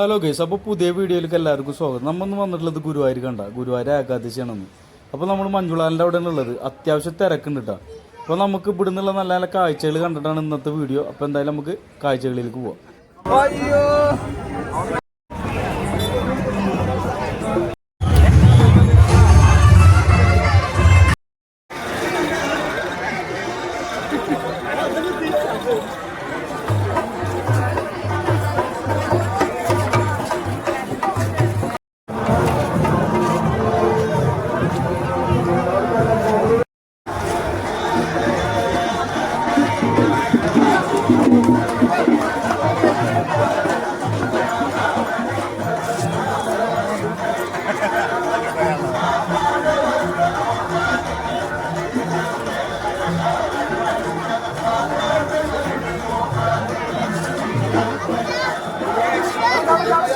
Hello guys അപ്പോൾ പുതിയ വീഡിയോയിലേക്ക് എല്ലാവർക്കും സ്വാഗതം. നമ്മൊന്ന് വന്നിട്ടുള്ളത് ഗുരുവായൂർ കണ്ട ഗുരുവായൂർ ഏകാദശിയാണെന്ന്. അപ്പോൾ നമ്മൾ മഞ്ജുളാലിന്റെ അവിടെ ഉള്ളത് അത്യാവശ്യം തിരക്കുണ്ട് കേട്ടോ അപ്പോൾ നമുക്ക് ഇവിടെ നിന്നുള്ള നല്ല നല്ല കാഴ്ചകൾ കണ്ടിട്ടാണ് ഇന്നത്തെ വീഡിയോ. അപ്പോൾ എന്തായാലും നമുക്ക് കാഴ്ചകളിലേക്ക് പോവാം.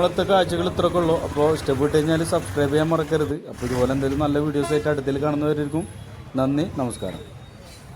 നമ്മളത്തെ കാഴ്ചകൾ ഇത്രയൊക്കെ ഉള്ളൂ. അപ്പോൾ ഇഷ്ടപ്പെട്ട് കഴിഞ്ഞാൽ സബ്സ്ക്രൈബ് ചെയ്യാൻ മറക്കരുത്. അപ്പോൾ ഇതുപോലെ എന്തെങ്കിലും നല്ല വീഡിയോസ് ആയിട്ട് അടുത്തിൽ കാണുന്നവരായിരിക്കും. നന്ദി നമസ്കാരം.